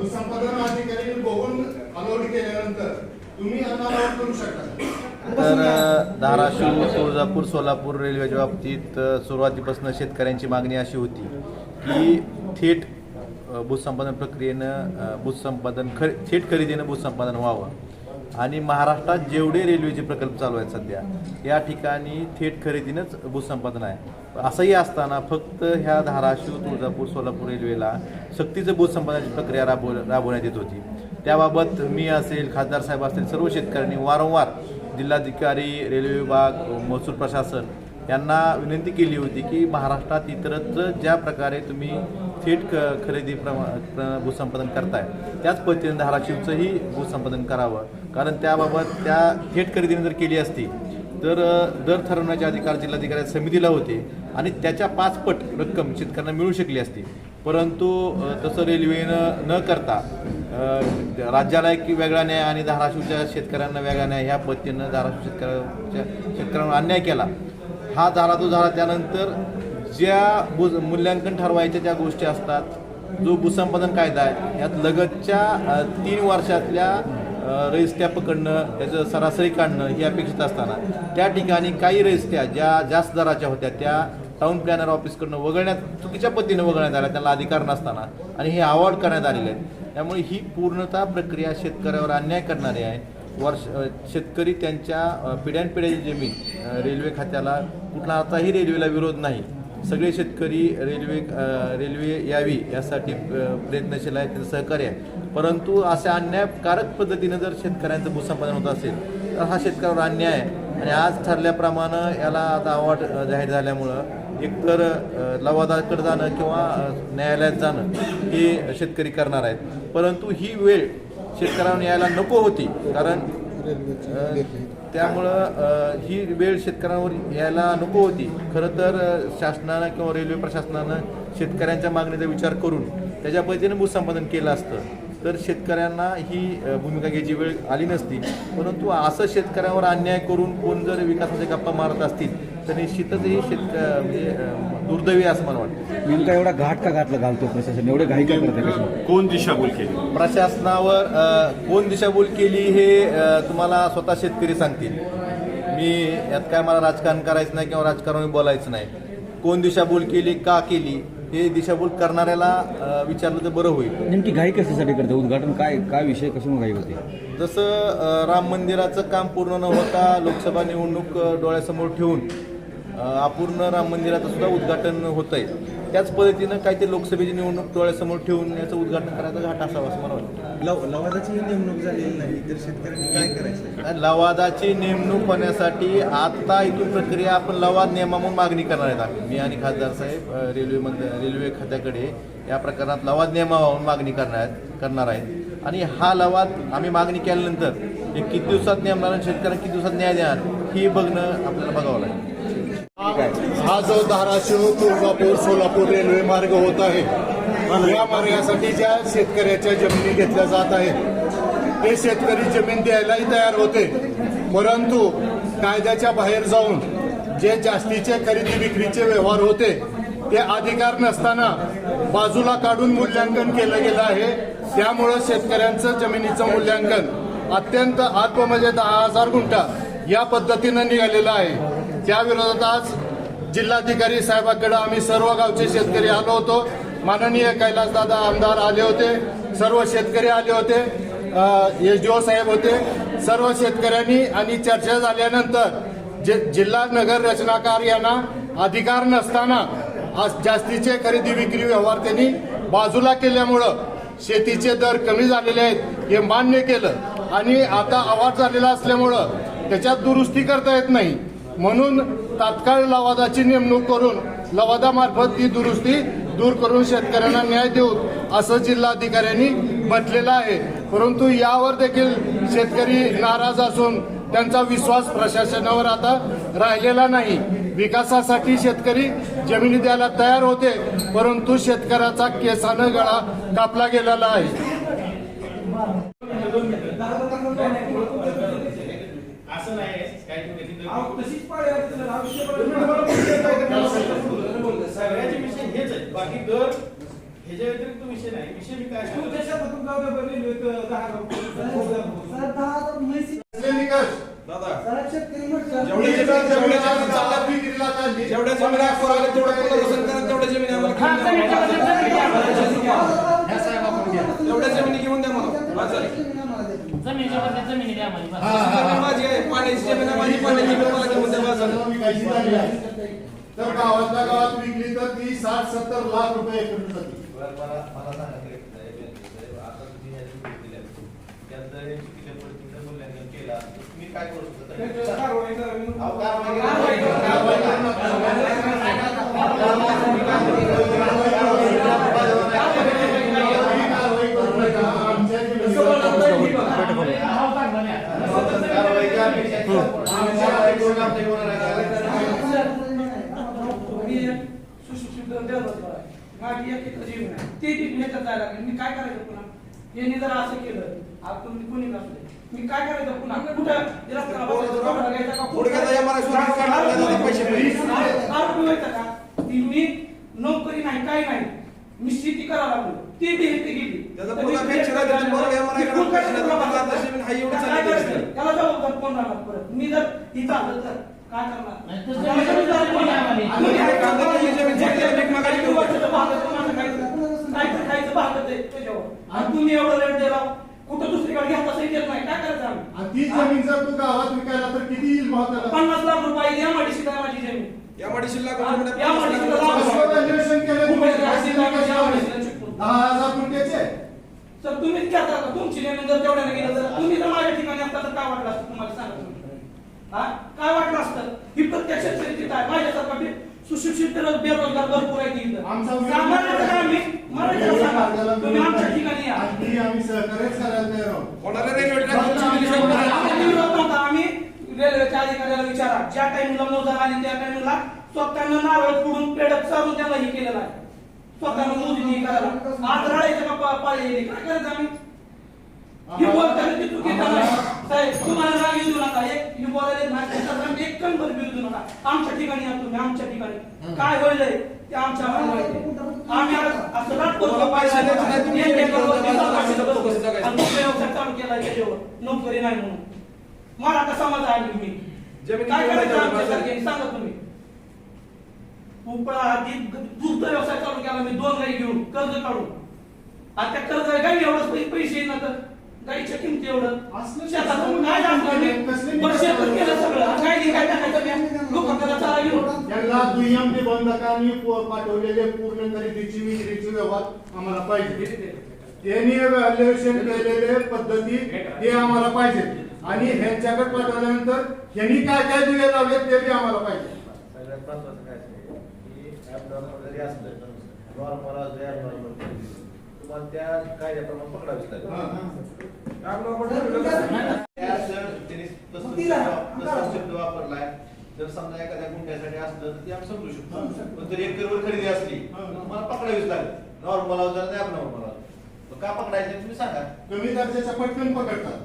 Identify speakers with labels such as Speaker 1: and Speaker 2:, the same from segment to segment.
Speaker 1: भूसंपादन अधिकारी बघून अलॉट केल्यानंतर तुम्ही अनालॉट करू शकता.
Speaker 2: तर धाराशिव तुळजापूर सोलापूर रेल्वेच्या बाबतीत सुरुवातीपासून शेतकऱ्यांची मागणी अशी होती की थेट भूसंपादन प्रक्रियेनं भूसंपादन खरे थेट खरेदीनं भूसंपादन व्हावं. आणि महाराष्ट्रात जेवढे रेल्वेचे प्रकल्प चालू आहेत सध्या या ठिकाणी थेट खरेदीनंच भूसंपादन आहे. असंही असताना फक्त ह्या धाराशिव तुळजापूर सोलापूर रेल्वेला सक्तीचं भूसंपादनाची प्रक्रिया राबव राबवण्यात येत होती. त्याबाबत मी असेल खासदार साहेब असतील सर्व शेतकऱ्यांनी वारंवार जिल्हाधिकारी रेल्वे विभाग महसूल प्रशासन यांना विनंती केली होती की महाराष्ट्रात इतरत्र ज्या प्रकारे तुम्ही थेट क खरेदी प्रमा प्र- भूसंपादन करताय त्याच पद्धतीने धाराशिवचंही भूसंपादन करावं. कारण त्याबाबत त्या थेट खरेदीने जर केली असती तर दर ठरवण्याचे अधिकार जिल्हाधिकारी समितीला होते आणि त्याच्या पाचपट रक्कम शेतकऱ्यांना मिळू शकली असती. परंतु तसं रेल्वेनं न करता राज्याला एक वेगळा न्याय आणि धाराशिवच्या शेतकऱ्यांना वेगळा न्याय ह्या पद्धतीनं धाराशिव शेतकऱ्याच्या शेतकऱ्यांवर अन्याय केला. हा झाला तो झाला. त्यानंतर ज्या बुज मूल्यांकन ठरवायच्या ज्या गोष्टी असतात. जो भूसंपादन कायदा आहे यात लगतच्या तीन वर्षातल्या अ, रजिस्ट्या पकडणं त्याचं सरासरी काढणं ही अपेक्षित असताना त्या ठिकाणी काही रजिस्ट्या ज्या जास्त दराच्या होत्या त्या टाऊन प्लॅनर ऑफिसकडनं वगळण्यात चुकीच्या पद्धतीनं वगळण्यात आल्या त्यांना अधिकार नसताना आणि हे अवॉर्ड करण्यात आलेले आहेत. त्यामुळे ही पूर्णतः प्रक्रिया शेतकऱ्यावर अन्याय करणारी आहे. वर्ष शेतकरी त्यांच्या पिढ्यानपिढ्याची जमीन रेल्वे खात्याला कुठला आताही रेल्वेला विरोध नाही. सगळे शेतकरी रेल्वे रेल्वे यावी यासाठी प्रयत्नशील आहेत त्यांचं सहकार्य आहे. परंतु अशा अन्यायकारक पद्धतीनं जर शेतकऱ्यांचं भूसंपादन होत असेल तर हा शेतकऱ्यावर अन्याय आहे. आणि आज ठरल्याप्रमाणे याला आता अवॉर्ड जाहीर झाल्यामुळं एकतर लवादाकडे जाणं किंवा न्यायालयात जाणं हे शेतकरी करणार आहेत. परंतु ही वेळ शेतकऱ्यांना यायला नको होती. कारण त्यामुळं ही वेळ शेतकऱ्यांवर यायला नको होती. खरं तर शासनानं किंवा रेल्वे प्रशासनानं शेतकऱ्यांच्या मागणीचा विचार करून त्याच्या पद्धतीने भूसंपादन केलं असतं. तर शेतकऱ्यांना ही भूमिका घ्यायची वेळ आली नसती. परंतु असं शेतकऱ्यावर अन्याय करून कोण जर विकासाच्या गप्पा मारत असतील तर निश्चितच ही शेतक म्हणजे दुर्दैवी असं मला वाटतं.
Speaker 3: नेमका एवढा घाट का घातला घालतो प्रशासन? एवढे घाई काय करते कशी
Speaker 4: कोण दिशाभूल केली?
Speaker 2: प्रशासनावर अ, कोण दिशाभूल केली हे अ, तुम्हाला स्वतः शेतकरी सांगतील. मी यात काय मला राजकारण करायचं नाही किंवा राजकारण बोलायचं नाही. कोण दिशाभूल केली का केली हे दिशाभूल करणाऱ्याला अ, विचारलं तर बरं होईल.
Speaker 3: नेमकी घाई कशासाठी करते उद्घाटन काय काय विषय कशामुळे घाई होते?
Speaker 2: जसं अ, राम मंदिराचं काम पूर्ण न होता लोकसभा निवडणूक अ, डोळ्यासमोर ठेवून अपूर्ण राम मंदिराचं सुद्धा उद्घाटन होत आहे त्याच पद्धतीनं काय ते लोकसभेची निवडणूक डोळ्यासमोर ठेवून याचं उद्घाटन करायचा घाट असावा असं मला वाटतं.
Speaker 5: लव लवादाची नेमणूक झालेली नाही तर शेतकऱ्यांनी काय करायचं?
Speaker 2: लवादाची नेमणूक होण्यासाठी आता इथून प्रक्रिया आपण लवाद नियमामून मागणी करणार आहेत आम्ही. मी आणि खासदार साहेब रेल्वे मंत्री रेल्वे खात्याकडे या प्रकरणात लवाद नियमावरून मागणी करणार आहेत करणार आहेत. आणि हा लवाद आम्ही मागणी केल्यानंतर हे किती दिवसात नेमणार शेतकऱ्यांना किती दिवसात न्याय देणार ही बघणं आपल्याला बघावं लागेल.
Speaker 1: हा जो धाराशिव तुळजापूर सोलापूर रेल्वे मार्ग होत आहे या मार्गासाठी ज्या शेतकऱ्याच्या जमिनी घेतल्या जात आहेत ते शेतकरी जमीन द्यायलाही तयार होते. परंतु कायद्याच्या बाहेर जाऊन जे जास्तीचे खरेदी विक्रीचे व्यवहार होते ते अधिकार नसताना बाजूला काढून मूल्यांकन केलं गेलं आहे. त्यामुळं शेतकऱ्यांचं जमिनीचं मूल्यांकन अत्यंत अल्प म्हणजे दहा हजार गुंठा या पद्धतीनं निघालेलं आहे. त्याविरोधात आज जिल्हाधिकारी साहेबांकडे आम्ही सर्व गावचे शेतकरी आलो होतो. माननीय कैलासदादा आमदार आले होते. सर्व शेतकरी आले होते. एस डी ओ साहेब होते. सर्व शेतकऱ्यांनी आणि चर्चा झाल्यानंतर जे जिल्हा नगर रचनाकार यांना अधिकार नसताना आज जास्तीचे खरेदी विक्री व्यवहार त्यांनी बाजूला केल्यामुळं शेतीचे दर कमी झालेले आहेत हे मान्य केलं. आणि आता आवाज झालेला असल्यामुळं त्याच्यात दुरुस्ती करता येत नाही. म्हणून तात्काळ लवादाची नेमणूक करून लवादामार्फत ती दुरुस्ती दूर करून शेतकऱ्यांना न्याय देऊ असं जिल्हाधिकाऱ्यांनी म्हटलेलं आहे. परंतु यावर देखील शेतकरी नाराज असून त्यांचा विश्वास प्रशासनावर आता राहिलेला नाही. विकासासाठी शेतकरी जमिनी द्यायला तयार होते परंतु शेतकऱ्याचा केसानं गळा कापला गेलेला आहे
Speaker 6: असं नाही काही सगळ्याचे विषय हेच आहेत बाकी दर ह्याच्या व्यतिरिक्त विषय नाही विषय मी काय
Speaker 5: तू
Speaker 6: सांगतो?
Speaker 5: रेल्वे दहा
Speaker 1: कसले निकष
Speaker 5: जेवढे
Speaker 1: ही जर
Speaker 5: जेवढे
Speaker 1: जमीन
Speaker 5: जेवढ्या तेवढं पुनर्वसन करा तेवढ्या जमीन आम्हाला घेऊन द्या. तेवढ्या जमिनी घेऊन द्या मला माझं
Speaker 4: जमिनीच्या बदल्यात जमिनी द्या आम्हाला
Speaker 1: हा, हा, हा.
Speaker 5: जमीन माझी आहे पाण्याची जमीन आहे माझी पाण्याची जमीन मला घेऊन द्या माझं.
Speaker 1: तर गावातल्या गावात विकली तर ती साठ सत्तर लाख रुपये एकरी जाते
Speaker 2: बरं, मला सांगा साहेब. आता तुम्ही मूल्यांकन केलं तर तुम्ही काय करू शकता तरी?
Speaker 5: कारवाई करा.
Speaker 2: अहो, कारवाई
Speaker 5: कारवाई
Speaker 2: करा.
Speaker 5: करा.
Speaker 2: कारवाई करा.
Speaker 1: ही कारवाई करू नका. आमच्या जे
Speaker 2: कारवाई करा. आमच्या आयुष्यात आमच्या जीवनाला काय?
Speaker 7: माझी एक एकर जमीन आहे ते ती ह्याच्यात जायला लागली. मी काय करायचं पुन्हा? यांनी जर असं केलं तुम्ही कोणी नसले मी काय करायचं पुन्हा? कुठं? का? ती मी नोकरी नाही काही नाही. मी शेती करायला लागलो. ती बी इथे गेली. काय. त्याला जबाबदार कोण राहणार परत? मी जर इथं आलं तर. काय करणार?
Speaker 4: तर
Speaker 5: घेतली,
Speaker 7: तर तुम्ही एवढं रेट दिला कुठं दुसरीकडे घ्यायला सही देत नाही. काय करायचं आम्ही?
Speaker 1: आणि ती जमीन जर तू गावात विकायला तर किती येईल भाव
Speaker 7: पन्नास लाख रुपये या माडीशी काय माझी जमीन.
Speaker 5: या मडीशीला
Speaker 7: या मडीशीला लाख आवडीची चिपळूण.
Speaker 1: दहा हजार गुंठ्याचे
Speaker 7: सर तुम्हीच घेता का तुमची जमीन जर तेवढ्याने गेलं तर. तुम्ही जर माझ्या ठिकाणी असता तर काय वाटलं असतं तुम्हाला सांगा तुम्ही? हा काय वाटलं असतं? ही प्रत्यक्ष परिस्थिती आहे. माझ्यासारखा सुशिक्षित बेरोजगार भरपूर आहे आम्ही मराठीला सांगा. तुम्ही आमच्या ठिकाणी या.
Speaker 1: आणि आम्ही सहकार्यच करायला तयार आहोत.
Speaker 7: आम्ही रेल्वेच्या अधिकाऱ्याला विचारा. ज्या टाइमला मोजा आली त्या टाइमला स्वतःनं नारळ पुढून पेडत चालून त्याला हे केलेलं आहे. स्वतःनं मोजणी करायला. आज रडायचं. काय करायचं आम्ही? ही बोलताना ती चुकीचं नाही. साहेब तुम्हाला राग येऊ नका. एक ही बोलायला आम्ही एक कण देऊ नका. आमच्या ठिकाणी या तुम्ही आमच्या ठिकाणी. काय होईल ते आमच्या. आम्ही असं
Speaker 5: पैसे तुम्ही तुम्ही तुम्ही
Speaker 7: करतो. व्यवसाय चालू केला त्याच्यावर नोकरी नाही म्हणून. मला कसा मजा आली मी.
Speaker 5: जमिनी
Speaker 7: काय करायचं आमच्यासारखे सांगा तुम्ही. उपळा आधी दूध व्यवसाय चालू केला मी. दोन गाई घेऊन कर्ज काढून. आता कर्ज गाई एवढं पै- पैसे येईना तर गाईच्या किमती एवढं?
Speaker 1: असलं
Speaker 7: शेतातून काय वर्ष केलं सगळं. काय काय टाकायचं मी लोकांना चारा घेऊन.
Speaker 1: त्यांना दुय्यम निबंधकांनी पाठवलेले पूर्ण खरेदीची विक्रीची व्यवहार आम्हाला पाहिजे. त्यांनी व्हॅल्युएशन केलेले पद्धती ते आम्हाला पाहिजे. आणि ह्यांच्याकडे पाठवल्यानंतर ह्यांनी काय काय दिले लावले ते बी आम्हाला पाहिजे.
Speaker 2: सगळ्यात काय असलं तुम्हाला त्या कायद्याप्रमाणे पकडावीच लागेल. वापरलाय. जर समजा एखाद्या गुंठ्यासाठी असलं तर ते आम्ही समजू शकतो. पण जर एक करोड खरेदी असली तर तुम्हाला पकडावीच लागेल. नॉर्मल अवजार नाही abnormal अवजार. मग का पकडायचं तुम्ही सांगा.
Speaker 1: कमी दर्जाच्या पटकन पकडतात.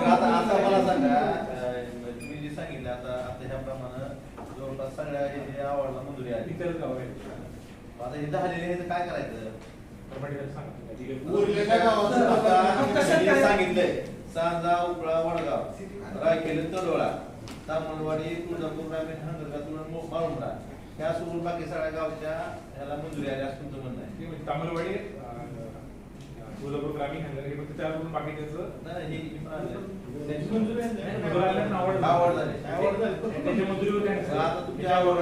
Speaker 1: हा
Speaker 2: आता मला सांगा तुम्ही जे सांगितलं आता सगळ्या हे आवडला मंजुरी आली. आता हे झालेले आहे तर काय करायचं?
Speaker 1: उरलेल्या गावाचं
Speaker 2: आता? सांगितलंय. सांजा उपळा वडगाव. रायकेल तरोळा तामणवाडी तुळजापूर रामेण हंगरगा तुळण माळुंडा ह्या सोडून बाकी सगळ्या गावच्या ह्याला मंजुरी आली असं तुमचं म्हणणं आहे.
Speaker 6: तामिळवाडी तुळजापूर ग्रामीण हंगार हे फक्त त्यावरून बाकी त्याचं
Speaker 2: हे
Speaker 6: आवड झाली.
Speaker 2: आता तुमच्या आवड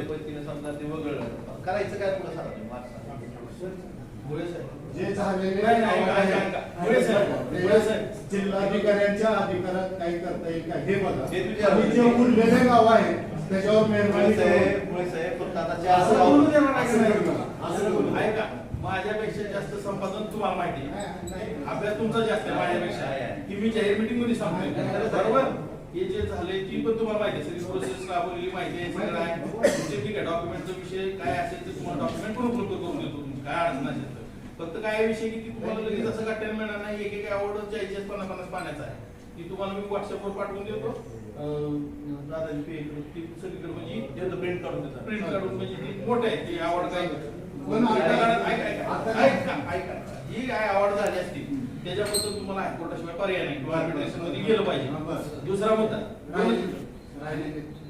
Speaker 2: पद्धतीने समजा ते वगळलं. करायचं काय पुढे सांगा.
Speaker 1: जे झालेले
Speaker 6: नाही, नाही, नाही, नाही, नाही. मुळे साहेब, मुळे साहेब.
Speaker 1: जिल्हाधिकाऱ्यांच्या अधिकारात काही करता येईल का? हे बघा.
Speaker 2: हे तुझ्या-
Speaker 1: आणि जे उरलेले गाव आहे त्याच्यावर मेहरबानी
Speaker 2: साहेब मुळे साहेब फक्त आता चार
Speaker 1: असं बोलू दे मला. असं.
Speaker 6: ऐका. माझ्यापेक्षा जास्त संपादन तुम्हाला माहिती आहे. अभ्यास तुमचा जास्त आहे माझ्यापेक्षा. की मी जाहीर मीटिंगमध्ये सांगतोय. बरोबर? हे जे झाले ती पण तुम्हाला माहिती सगळी प्रोसेस राबवलेली माहिती आहे सगळं आहे. तुमचे ठीक आहे डॉक्युमेंटचा विषय काय असेल ते तुम्हाला डॉक्युमेंट पण उपलब्ध करून देतो तुमची काय अडचण असेल फक्त काय विषय की तुम्हाला लगेच असं गाठ्याला मिळणार नाही. एक एक आवड चाळीस पन्नास पन्नास पाण्याचा आहे. ती तुम्हाला मी व्हॉट्सअपवर पाठवून देतो. दादाजी पे ती सगळीकडे म्हणजे प्रिंट काढून देतात. प्रिंट काढून म्हणजे मोठं आहे. ती आवड काय? ही काय आवड झाली असती त्याच्याबद्दल तुम्हाला हायकोर्टाशिवाय पर्याय नाही. किंवा आर्बिट्रेशनमध्ये गेलं पाहिजे. दुसरा मुद्दा.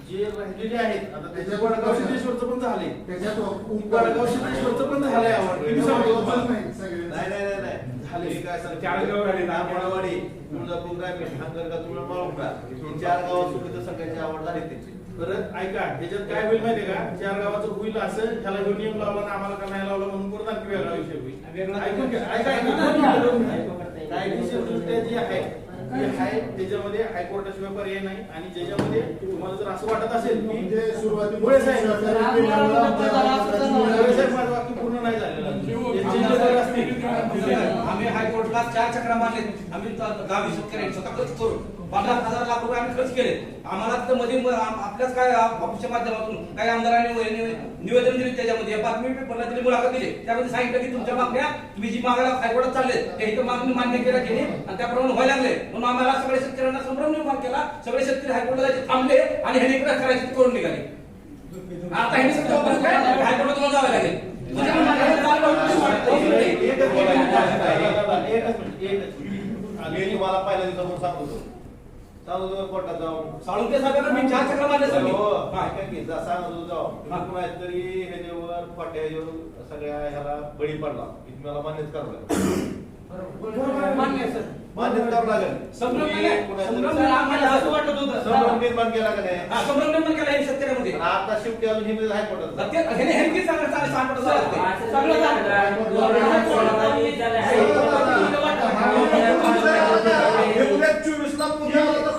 Speaker 6: जे राहिलेले आहेत आता त्याच्यात वडगाव सिद्धेश्वरचं पण झालंय.
Speaker 1: त्याच्यात
Speaker 6: वडगाव सिद्धेश्वरचं पण झालंय आवड ते मी सांगतो.
Speaker 1: नाही, सगळे-
Speaker 2: नाही नाही नाही नाही.
Speaker 6: झाले.
Speaker 2: काय?
Speaker 5: चार गावं राहिली.
Speaker 2: तांबडवाडी, तुळजापूर ग्रामीण हांगरगा ही चार गावात सुद्धा सगळ्यांची आवड झाली त्यांची
Speaker 6: परत ऐका ह्याच्यात काय होईल माहितीये का चार गावाचं होईल असं ह्याला ह्यो नियम लावला ना आम्हाला का नाही लावला म्हणून परत आणखी वेगळा विषय होईल ऐकून घ्या ऐका ऐका कायदेशीरदृष्ट्या जे आहे आहे त्याच्यामध्ये हायकोर्टाशिवाय पर्याय नाही आणि ज्याच्यामध्ये तुम्हाला जर असं वाटत असेल की
Speaker 1: म्हणजे सुरुवातीला
Speaker 6: मुळे साहेब
Speaker 1: सहकार्य केल्यामुळे आमच्या
Speaker 6: मुळे साहेब माझं वाक्य नाही झालेलं. हे
Speaker 8: आम्ही हायकोर्टला चार चक्रा मारले आम्ही गावी शेतकऱ्यांनी स्वतः खर्च करू पन्नास हजार लाख रुपये आम्ही खर्च केले आम्हाला तर मध्ये आपल्याच काय ऑफिसच्या माध्यमातून काही आमदारांनी निवेदन दिले त्याच्यामध्ये. बातमी पेपरला दिली मुलाखत दिली. त्यामध्ये सांगितलं की तुमच्या मागण्या तुम्ही जी मागण्या हायकोर्टात चालले त्या इथं मागणी मान्य केल्या गेली आणि त्याप्रमाणे व्हायला लागले. म्हणून आम्हाला सगळ्या शेतकऱ्यांना संभ्रम निर्माण केला. सगळे शेतकरी हायकोर्टला थांबले आणि इकडे करायचे करून निघाले आता ह्याने सगळं बंद काय हायकोर्टात जावं लागेल म्हणजे मग मला चाललं होतं ते वाटतं.
Speaker 6: एकच मिनिट, एकच मिनिट, एकच मिनिट.
Speaker 2: मी तुम्हाला पहिल्या दिवसापासून सांगतो सांगतो तुम्ही कोर्टात जाऊन.
Speaker 8: साळुंके साहेबांना मी चार चक्र मारले सर मी.
Speaker 2: हो,
Speaker 8: हा.
Speaker 2: ऐका की, जा, सांगतो जाऊ. तुम्ही कुणा तरी ह्याच्यावर खोट्यावर सगळ्या ह्याला बळी पडला. की तुम्हाला मान्यच करावं लागेल.
Speaker 8: मान्य आहे, सर.
Speaker 2: मान्यच करावं लागेल.
Speaker 8: संभ्रम
Speaker 2: तुम्ही
Speaker 8: नाही.
Speaker 2: कुणाचं-
Speaker 8: संभ्रम नाही. आम्हाला असं वाटत होतं.
Speaker 2: संभ्रम निर्माण केला का नाही?
Speaker 8: हा, संभ्रम निर्माण केला हे शेतकऱ्यामध्ये.
Speaker 2: आणि आता शेवटी अजून
Speaker 8: सांगा- ते.
Speaker 7: सगळं
Speaker 1: तर चोवीसला. काय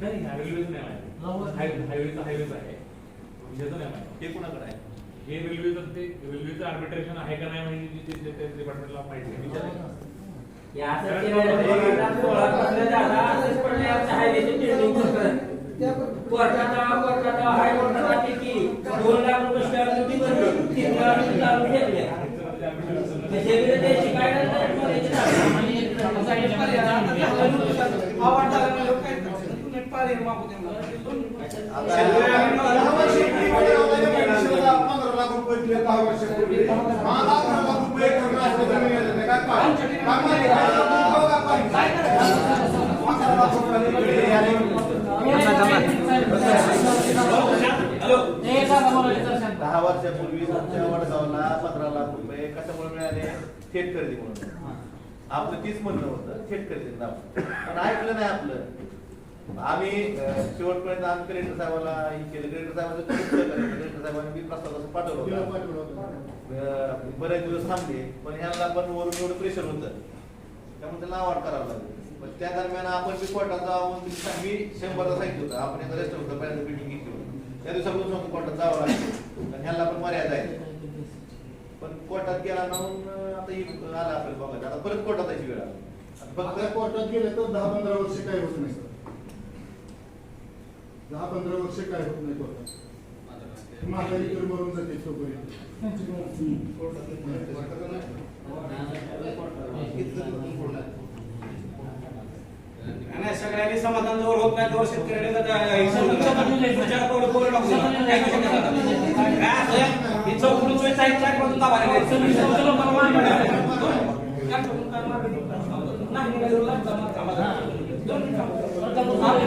Speaker 9: नाही हायवेचं आहे.
Speaker 2: हे कुणाकडे आहे?
Speaker 9: हे रेल्वेचं ते रेल्वेचं आर्बिट्रेशन आहे का नाही म्हणजे ते- ते- ते डिपार्टमेंटला माहिती आहे. विचारायचं.
Speaker 4: दोन लाख रुपये स्टॅम्प ड्युटी भरली तीन लाख रुपये चालू? काय?
Speaker 7: तुम्ही पाहिलं मागू द्या मला.
Speaker 1: दहा वर्ष पूर्वी पैशाला पंधरा लाख रुपये दिले दहा वर्षापूर्वी. मला अकरा लाख रुपये एकर राष्ट्रीय जमीन आहे. काय पाहिजे? काय पाहिजे? काय दहा वर्षापूर्वी माझा
Speaker 7: काय उपयोग
Speaker 1: अकरा लाख रुपये दिले.
Speaker 8: हॅलो
Speaker 4: एक लाख बोलायचं सर शांत
Speaker 2: दहा वर्षापूर्वी तुमच्या वडगावला पंधरा लाख रुपये कशामुळे मिळाले? थेट खरेदी म्हणून. आपलं तीच म्हणणं होतं थेट खरेदी. पण ऐकलं नाही आपलं. आम्ही शेवटपर्यंत आम्ही कलेक्टर साहेबाला हे केलं. कलेक्टर साहेबांचं. कलेक्टर साहेबांनी मी प्रस्ताव तसं पाठवलं होतं. बरेच दिवस थांबले पण ह्यांना पण वरून एवढं प्रेशर होतं. त्यामुळे त्याला अवॉर्ड करावं लागलं. पण त्या दरम्यान आपण बी कोर्टात जावं म्हणून मी शंभरदा सांगितलं होतं. आपण एका रेस्ट होतं पहिल्यांदा मिटिंग घेतली होती. त्या दिवसापासून कोर्टात जावं लागतं आणि ह्यांना पण मर्यादा आहे. पण कोर्टात गेला ना म्हणून आता ही आला आपल्याला बघायचं आता परत कोर्टात जायची वेळ आली.
Speaker 1: फक्त कोर्टात गेले तर दहा पंधरा वर्ष काय होत नाही दहा पंधरा वर्ष काय होत नाही कोर्टात म्हातारी तर मरून जाते तोपर्यंत
Speaker 8: नाही सगळ्यांनी समाधान जवळ होत नाही तेव्हा शेतकऱ्याने हे. काय हे चौकडून
Speaker 7: करून? नाही ಸಾಧ್ಯ